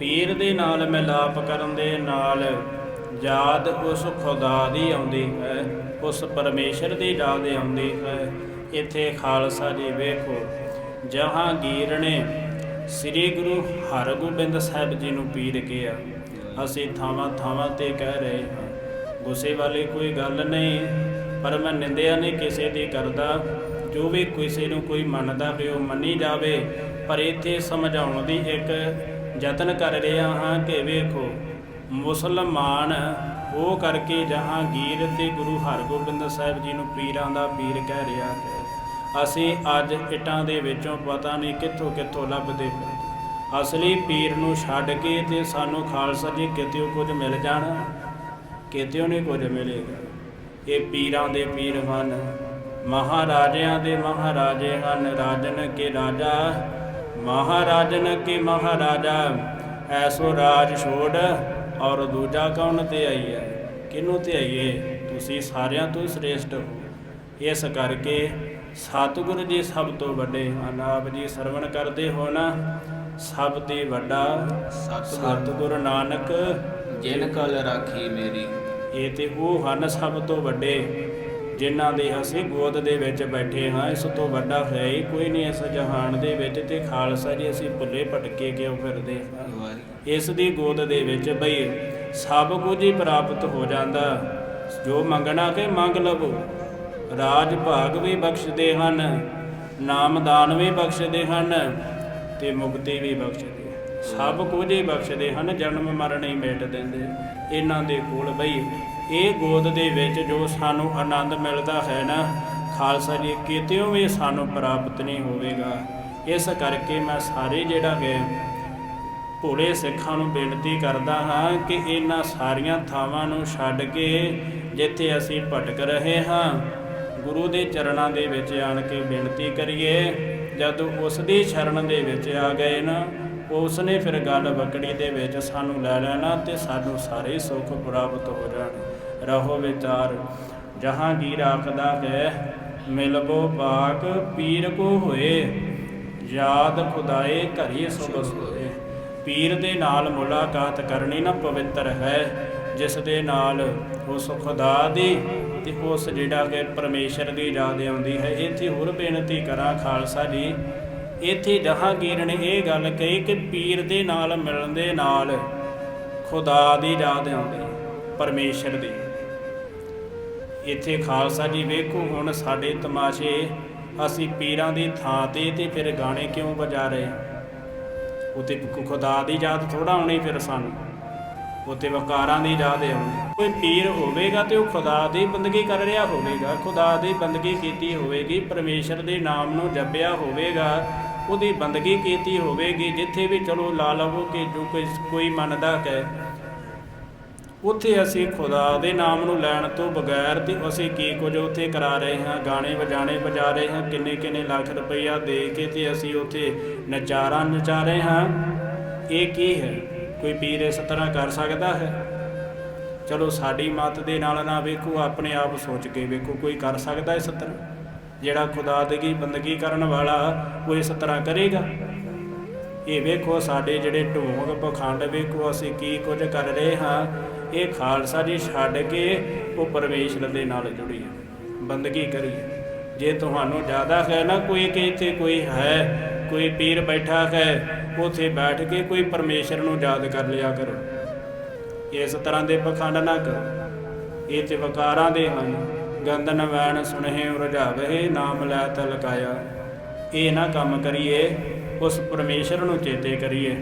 ਪੀਰ ਦੇ ਨਾਲ ਮਿਲਾਪ ਕਰਨ ਦੇ ਨਾਲ ਯਾਦ ਉਸ ਖੁਦਾ ਦੀ ਆਉਂਦੀ ਹੈ, ਉਸ ਪਰਮੇਸ਼ਰ ਦੀ ਯਾਦ ਆਉਂਦੀ ਹੈ। ਇੱਥੇ ਖਾਲਸਾ ਜੀ ਵੇਖੋ, ਜਹਾਂਗੀਰ ਨੇ ਸ੍ਰੀ ਗੁਰੂ ਹਰਗੋਬਿੰਦ ਸਾਹਿਬ ਜੀ ਨੂੰ ਪੀਰ ਕਿਹਾ। ਅਸੀਂ ਥਾਵਾਂ ਥਾਵਾਂ ਤੇ ਕਹਿ ਰਹੇ ਹਾਂ, ਗੁੱਸੇ ਵਾਲੀ ਕੋਈ ਗੱਲ ਨਹੀਂ, ਪਰ ਮੈਂ ਨਿੰਦਿਆ ਨਹੀਂ ਕਿਸੇ ਦੀ ਕਰਦਾ। ਜੋ ਵੀ ਕਿਸੇ ਨੂੰ ਕੋਈ ਮੰਨਦਾ ਵੀ ਉਹ ਮੰਨੀ ਜਾਵੇ, ਪਰ ਇੱਥੇ ਸਮਝਾਉਣ ਦੀ ਇੱਕ ਯਤਨ ਕਰ ਰਿਹਾ ਹਾਂ ਕਿ ਵੇਖੋ, ਮੁਸਲਮਾਨ ਉਹ ਕਰਕੇ ਜਹਾਂਗੀਰ ਤੇ ਗੁਰੂ ਹਰਗੋਬਿੰਦ ਸਾਹਿਬ ਜੀ ਨੂੰ ਪੀਰਾਂ ਦਾ ਪੀਰ ਕਹਿ ਰਿਹਾ ਹੈ। ਅਸੀਂ ਅੱਜ ਇਟਾਂ ਦੇ ਵਿੱਚੋਂ ਪਤਾ ਨਹੀਂ ਕਿੱਥੋਂ ਕਿੱਥੋਂ ਲੱਭਦੇ ਪਏ ਅਸਲੀ ਪੀਰ ਨੂੰ ਛੱਡ ਕੇ ਤੇ ਸਾਨੂੰ ਖਾਲਸਾ ਜੀ ਕਿਤੇੋਂ ਕੁਝ ਮਿਲ ਜਾਣਾ? ਕਿਤੇੋਂ ਨਹੀਂ ਕੁਝ ਮਿਲੇਗਾ? ਇਹ ਪੀਰਾਂ ਦੇ ਪੀਰ ਹਨ। ਮਹਾਰਾਜਿਆਂ ਦੇ ਮਹਾਰਾਜੇ ਹਨ। ਰਾਜਨ ਕੇ ਰਾਜਾ ਮਹਾਰਾਜਨ ਕੇ ਮਹਾਰਾਜਾ ਐਸੋ ਰਾਜ ਛੋੜ ਔਰ ਦੂਜਾ ਕੌਣ ਤੇ ਆਈ ਹੈ ਕਿਹਨੂੰ ਤੇ ਆਈਏ ਤੁਸੀਂ ਸਾਰਿਆਂ ਤੋਂ ਸ੍ਰੇਸ਼ਟ ਹੋ। ਇਸ ਕਰਕੇ ਸਤਿਗੁਰੂ ਜੀ ਸਭ ਤੋਂ ਵੱਡੇ ਹਨ ਆਪ ਜੀ ਸਰਵਣ ਕਰਦੇ ਹੋ ਨਾ ਸਭ ਤੇ ਵੱਡਾ ਸਤਿਗੁਰ ਨਾਨਕ ਜਿਨ ਕਲ ਰਾਖੀ ਮੇਰੀ। ਇਹ ਤੇ ਉਹ ਹਨ ਸਭ ਤੋਂ ਵੱਡੇ। ਜਿਨ੍ਹਾਂ ਦੇ ਅਸੀਂ ਗੋਦ ਦੇ ਵਿੱਚ ਬੈਠੇ ਹਾਂ, ਇਸ ਤੋਂ ਵੱਡਾ ਹੈ ਹੀ ਕੋਈ ਨਹੀਂ ਇਸ ਜਹਾਨ ਦੇ ਵਿੱਚ ਤੇ ਖਾਲਸਾ ਜੀ ਅਸੀਂ ਭੁੱਲੇ ਭਟਕੇ ਕਿਉਂ ਫਿਰਦੇ ਹਾਂ? ਇਸ ਦੀ ਗੋਦ ਦੇ ਵਿੱਚ ਬਈ ਸਭ ਕੁਝ ਹੀ ਪ੍ਰਾਪਤ ਹੋ ਜਾਂਦਾ। ਜੋ ਮੰਗਣਾ ਕਿ ਮੰਗ ਲਵੋ। ਰਾਜ ਭਾਗ ਵੀ ਬਖਸ਼ਦੇ ਹਨ ਨਾਮਦਾਨ ਵੀ ਬਖਸ਼ਦੇ ਹਨ ਤੇ ਮੁਕਤੀ ਵੀ ਬਖਸ਼ਦੇ ਸਭ ਕੁਝ ਹੀ ਬਖਸ਼ਦੇ ਹਨ, ਜਨਮ ਮਰਨ ਹੀ ਮਿਟ ਦਿੰਦੇ। ਇਹਨਾਂ ਦੇ ਕੋਲ ਬਈ ਇਹ ਗੋਦ ਦੇ ਵਿੱਚ ਜੋ ਸਾਨੂੰ ਆਨੰਦ ਮਿਲਦਾ ਹੈ ਨਾ, ਖਾਲਸਾ ਜੀ ਕਿਤੇੋਂ ਵੀ ਸਾਨੂੰ ਪ੍ਰਾਪਤ ਨਹੀਂ ਹੋਵੇਗਾ। ਇਸ ਕਰਕੇ ਮੈਂ ਸਾਰੇ ਜਿਹੜਾ ਹੈ ਭੋਲੇ ਸਿੱਖਾਂ ਨੂੰ ਬੇਨਤੀ ਕਰਦਾ ਹਾਂ ਕਿ ਇਹਨਾਂ ਸਾਰੀਆਂ ਥਾਵਾਂ ਨੂੰ ਛੱਡ ਕੇ ਜਿੱਥੇ ਅਸੀਂ ਭਟਕ ਰਹੇ ਹਾਂ, ਗੁਰੂ ਦੇ ਚਰਨਾਂ ਦੇ ਵਿੱਚ ਆਣ ਕੇ ਬੇਨਤੀ ਕਰੀਏ। ਜਦ ਉਸ ਦੀ ਸ਼ਰਨ ਦੇ ਵਿੱਚ ਆ ਗਏ ਨਾ ਉਸ ਨੇ ਫਿਰ ਗੱਲ ਵਕੜੀ ਦੇ ਵਿੱਚ ਸਾਨੂੰ ਲੈ ਲੈਣਾ ਤੇ ਸਾਨੂੰ ਸਾਰੇ ਸੁੱਖ ਪ੍ਰਾਪਤ ਹੋ ਜਾਣ। ਰਹੋ ਵਿਚਾਰ ਜਹਾਂਗੀਰ ਆਖਦਾ ਹੈ ਮਿਲਬੋ ਪਾਕ ਪੀਰ ਕੋ ਹੋਏ ਯਾਦ ਖੁਦਾਏ ਘਰੀ ਸੋ ਹੋਏ ਪੀਰ ਦੇ ਨਾਲ ਮੁਲਾਕਾਤ ਕਰਨੀ ਨਾ ਪਵਿੱਤਰ ਹੈ ਜਿਸ ਦੇ ਨਾਲ ਉਸ ਖੁਦਾ ਦੀ ਤੇ ਉਸ ਜਿਹੜਾ ਕਿ ਪਰਮੇਸ਼ਰ ਦੀ ਯਾਦ ਆਉਂਦੀ ਹੈ ਇੱਥੇ ਹੋਰ ਬੇਨਤੀ ਕਰਾਂ ਖਾਲਸਾ ਜੀ। ਇੱਥੇ ਜਹਾਂਗੀਰ ਨੇ ਇਹ ਗੱਲ ਕਹੀ ਕਿ ਪੀਰ ਦੇ ਨਾਲ ਮਿਲਣ ਦੇ ਨਾਲ ਖੁਦਾ ਦੀ ਯਾਦ ਆਉਂਦੀ ਹੈ, ਪਰਮੇਸ਼ਰ ਦੀ। ਇੱਥੇ ਖਾਲਸਾ ਜੀ ਵੇਖੋ, ਹੁਣ ਸਾਡੇ ਤਮਾਸ਼ੇ। ਅਸੀਂ ਪੀਰਾਂ ਦੀ ਥਾਂ ਤੇ ਤੇ ਫਿਰ ਗਾਣੇ ਕਿਉਂ ਵਜਾ ਰਹੇ? ਉਤੇ ਖੁਦਾ ਦੀ ਯਾਦ ਥੋੜਾ ਆਉਣੀ ਫਿਰ ਸਾਨੂੰ। ਉਤੇ ਵਕਾਰਾਂ ਦੀ ਯਾਦ ਆਉਣੀ ਕੋਈ ਪੀਰ ਹੋਵੇਗਾ ਤੇ ਉਹ ਖੁਦਾ ਦੀ ਬੰਦਗੀ ਕਰ ਰਿਹਾ ਹੋਵੇਗਾ। ਖੁਦਾ ਦੀ ਬੰਦਗੀ ਕੀਤੀ ਹੋਵੇਗੀ, ਪਰਮੇਸ਼ਰ ਦੇ ਨਾਮ ਨੂੰ ਜਪਿਆ ਹੋਵੇਗਾ। ਉਹਦੀ ਬੰਦਗੀ ਕੀਤੀ ਹੋਵੇਗੀ, ਜਿੱਥੇ ਵੀ ਚਲੋ ਲਾ ਲਵੋ ਕਿ ਜੋ ਕੋਈ ਮੰਨਦਾ ਹੈ। ਉੱਥੇ ਅਸੀਂ ਖੁਦਾ ਦੇ ਨਾਮ ਨੂੰ ਲੈਣ ਤੋਂ ਬਗੈਰ ਤੇ ਅਸੀਂ ਕੀ ਕੁਝ ਉੱਥੇ ਕਰਾ ਰਹੇ ਹਾਂ? ਗਾਣੇ ਵਜਾਣੇ ਵਜਾ ਰਹੇ ਹਾਂ। ਕਿੰਨੇ ਕਿੰਨੇ ਲੱਖ ਰੁਪਈਆ ਦੇ ਕੇ ਤੇ ਅਸੀਂ ਉੱਥੇ ਨਚਾਰਾ ਨਚਾ ਰਹੇ ਹਾਂ। ਇਹ ਕੀ ਹੈ? ਕੋਈ ਪੀਰ ਇਸ ਤਰ੍ਹਾਂ ਕਰ ਸਕਦਾ ਹੈ? ਚਲੋ ਸਾਡੀ ਮਤ ਦੇ ਨਾਲ ਨਾ ਵੇਖੋ, ਆਪਣੇ ਆਪ ਸੋਚ ਕੇ ਵੇਖੋ, ਕੋਈ ਕਰ ਸਕਦਾ ਇਸ ਤਰ੍ਹਾਂ? ਜਿਹੜਾ ਖੁਦਾ ਦੀ ਬੰਦਗੀ ਕਰਨ ਵਾਲਾ ਉਹ ਇਸ ਤਰ੍ਹਾਂ ਕਰੇਗਾ। ਇਹ ਵੇਖੋ ਸਾਡੇ ਜਿਹੜੇ ਢੋਂਗ ਪਖੰਡ ਵੇਖੋ, ਅਸੀਂ ਕੀ ਕੁਝ ਕਰ ਰਹੇ ਹਾਂ। ਇਹ ਖਾਲਸਾ ਜੀ ਛੱਡ ਕੇ ਉਹ ਪਰਮੇਸ਼ਰ ਦੇ ਨਾਲ ਜੁੜੀਏ, ਬੰਦਗੀ ਕਰੀਏ। ਜੇ ਤੁਹਾਨੂੰ ਜ਼ਿਆਦਾ ਹੈ ਨਾ ਕੋਈ ਕਿ ਇੱਥੇ ਕੋਈ ਹੈ, ਕੋਈ ਪੀਰ ਬੈਠਾ ਹੈ, ਉਥੇ ਬੈਠ ਕੇ ਕੋਈ ਪਰਮੇਸ਼ਰ ਨੂੰ ਯਾਦ ਕਰ ਲਿਆ ਕਰੋ। ਇਸ ਤਰ੍ਹਾਂ ਦੇ ਪਖੰਡ ਨਾ ਕਰੋ। ਇਹ ਤੇ ਵਕਾਰਾਂ ਦੇ ਹਨ। ਗੰਦਨ ਵੈਣ ਸੁਨਹਿ ਰੁਝਾਵੇ ਨਾਮ ਲੈ ਤਲਕਾਇਆ। ਇਹ ਨਾ ਕੰਮ ਕਰੀਏ ਉਸ ਪਰਮੇਸ਼ਰ ਨੂੰ ਚੇਤੇ ਕਰੀਏ।